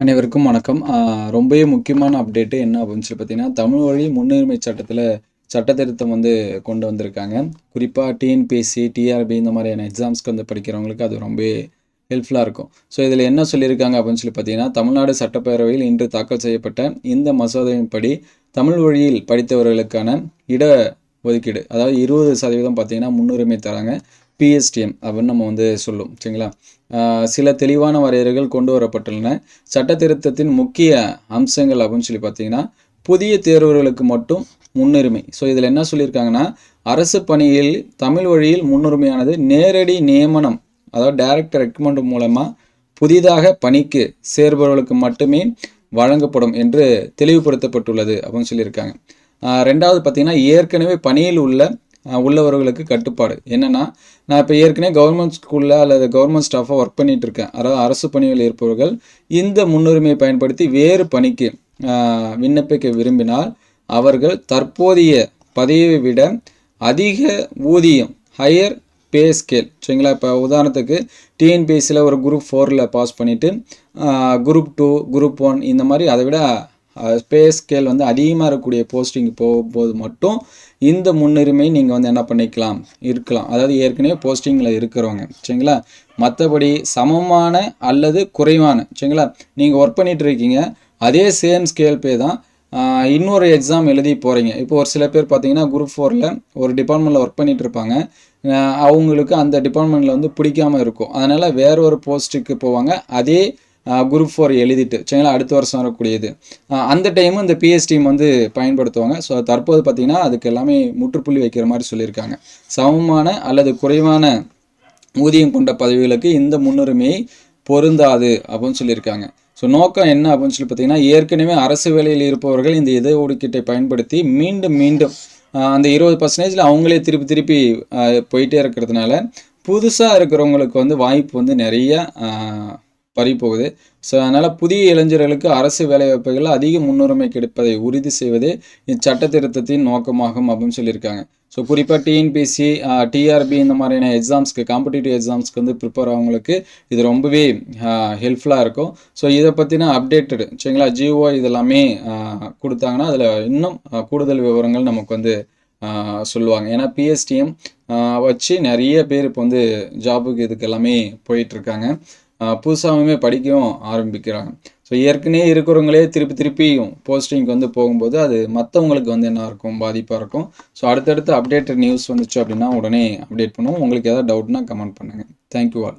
அனைவருக்கும் வணக்கம். ரொம்பவே முக்கியமான அப்டேட்டு என்ன அப்படின்னு சொல்லி பார்த்தீங்கன்னா தமிழ் வழி முன்னுரிமை சட்டத்தில் சட்ட திருத்தம் வந்து கொண்டு வந்திருக்காங்க. குறிப்பாக டிஎன்பிஎஸ்சி டிஆர்பி இந்த மாதிரியான எக்ஸாம்ஸ்க்கு வந்து படிக்கிறவங்களுக்கு அது ரொம்பவே ஹெல்ப்ஃபுல்லாக இருக்கும். ஸோ இதில் என்ன சொல்லியிருக்காங்க அப்படின்னு சொல்லி பார்த்தீங்கன்னா தமிழ்நாடு சட்டப்பேரவையில் இன்று தாக்கல் செய்யப்பட்ட இந்த மசோதாவின்படி தமிழ் வழியில் படித்தவர்களுக்கான இட ஒதுக்கீடு அதாவது இருபது சதவீதம் பார்த்தீங்கன்னா முன்னுரிமை தராங்க. பிஎஸ்டிஎம் அப்படின்னு நம்ம வந்து சொல்லும் சரிங்களா? சில தெளிவான வரையறைகள் கொண்டு வரப்பட்டுள்ளன. சட்ட திருத்தத்தின் முக்கிய அம்சங்கள் அப்படின்னு சொல்லி பார்த்தீங்கன்னா புதிய தேர்வுகளுக்கு மட்டும் முன்னுரிமை. ஸோ இதில் என்ன சொல்லியிருக்காங்கன்னா அரசு பணியில் தமிழ் வழியில் முன்னுரிமையானது நேரடி நியமனம் அதாவது டைரக்ட் ரெக்கமெண்ட் மூலமாக புதிதாக பணிக்கு சேர்பவர்களுக்கு மட்டுமே வழங்கப்படும் என்று தெளிவுபடுத்தப்பட்டுள்ளது அப்படின்னு சொல்லியிருக்காங்க. ரெண்டாவது பார்த்தீங்கன்னா ஏற்கனவே பணியில் உள்ள உள்ளவர்களுக்கு கட்டுப்பாடு. என்னென்னா நான் இப்போ ஏற்கனவே கவர்மெண்ட் ஸ்கூலில் அல்லது கவர்மெண்ட் ஸ்டாஃபாக ஒர்க் பண்ணிகிட்டு இருக்கேன் அதாவது அரசு பணியில் இருப்பவர்கள் இந்த முன்னுரிமையை பயன்படுத்தி வேறு பணிக்கு விண்ணப்பிக்க விரும்பினால் அவர்கள் தற்போதைய பதவியை விட அதிக ஊதியம் ஹையர் பே ஸ்கேல் சரிங்களா? இப்போ உதாரணத்துக்கு டிஎன்பிஎஸ்சியில் ஒரு குரூப் ஃபோரில் பாஸ் பண்ணிவிட்டு குரூப் டூ குரூப் ஒன் இந்த மாதிரி அதை விட பே ஸ்கேல் வந்து அதிகமாக இருக்கக்கூடிய போஸ்டிங் போகும்போது மட்டும் இந்த முன்னுரிமை நீங்கள் வந்து என்ன பண்ணிக்கலாம்? இருக்கலாம். அதாவது ஏற்கனவே போஸ்டிங்கில் இருக்கிறவங்க. சரிங்களா? மற்றபடி சமமான அல்லது குறைவான. சரிங்களா? நீங்கள் ஒர்க் பண்ணிகிட்டு இருக்கீங்க. அதே சேம் ஸ்கேல் பே தான் இன்னொரு எக்ஸாம் எழுதி போகிறீங்க இப்போ ஒரு சில பேர் பார்த்தீங்கன்னா குரூப் ஃபோரில் ஒரு டிபார்ட்மெண்ட்டில் ஒர்க் பண்ணிகிட்டு இருப்பாங்க. அவங்களுக்கு அந்த டிபார்ட்மெண்ட்டில் வந்து பிடிக்காமல் இருக்கும். அதனால் வேற ஒரு போஸ்ட்டுக்கு போவாங்க. அதே குரூப் ஃபோர் எழுதிட்டு சரிங்களா அடுத்த வருஷம் வரக்கூடியது. அந்த டைமும் இந்த பிஎஸ் டீம் வந்து பயன்படுத்துவாங்க. ஸோ தற்போது பார்த்திங்கன்னா அதுக்கு எல்லாமே முற்றுப்புள்ளி வைக்கிற மாதிரி சொல்லியிருக்காங்க. சமமான அல்லது குறைவான ஊதியம் கொண்ட பதவிகளுக்கு இந்த முன்னுரிமையை பொருந்தாது அப்படின்னு சொல்லியிருக்காங்க. ஸோ நோக்கம் என்ன அப்படின்னு சொல்லி பார்த்தீங்கன்னா ஏற்கனவே அரசு வேலையில் இருப்பவர்கள் இந்த இதை ஒதுக்கீட்டை பயன்படுத்தி மீண்டும் மீண்டும் அந்த இருபது பர்சன்டேஜில் அவங்களே திருப்பி திருப்பி போயிட்டே இருக்கிறதுனால புதுசாக இருக்கிறவங்களுக்கு வந்து வாய்ப்பு வந்து நிறைய பறிப்போகுது போகுது ஸோ அதனால் புதிய இளைஞர்களுக்கு அரசு வேலைவாய்ப்புகளில் அதிக முன்னுரிமை கிடைப்பதை உறுதி செய்வதே இச்சட்ட திருத்தத்தின் நோக்கமாகும் அப்படின்னு சொல்லியிருக்காங்க. ஸோ குறிப்பாக டிஎன்பிசி டிஆர்பி இந்த மாதிரியான எக்ஸாம்ஸ்க்கு காம்படிட்டிவ் எக்ஸாம்ஸ்க்கு வந்து ப்ரிப்பேர் ஆகவங்களுக்கு இது ரொம்பவே ஹெல்ப்ஃபுல்லாக இருக்கும். ஸோ இதை பற்றின அப்டேட்டடு சரிங்களா ஜிஓ இதெல்லாமே கொடுத்தாங்கன்னா அதில் இன்னும் கூடுதல் விவரங்கள் நமக்கு வந்து சொல்லுவாங்க. ஏன்னா பிஎஸ்டிஎம் வச்சு நிறைய பேர் இப்போ வந்து ஜாபுக்கு இதுக்கு எல்லாமே போயிட்டுருக்காங்க புதுசாகவுமே படிக்கவும் ஆரம்பிக்கிறாங்க. ஸோ ஏற்கனவே இருக்கிறவங்களே திருப்பி திருப்பியும் போஸ்டிங்க்கு வந்து போகும்போது அது மற்றவங்களுக்கு வந்து என்ன இருக்கும் பாதிப்பாக இருக்கும். ஸோ அடுத்தடுத்து அப்டேட்டட் நியூஸ் வந்துச்சு அப்படின்னா உடனே அப்டேட் பண்ணுவோம். உங்களுக்கு எதாவது டவுட்னா கமெண்ட் பண்ணுங்கள் தேங்க்யூ ஆல்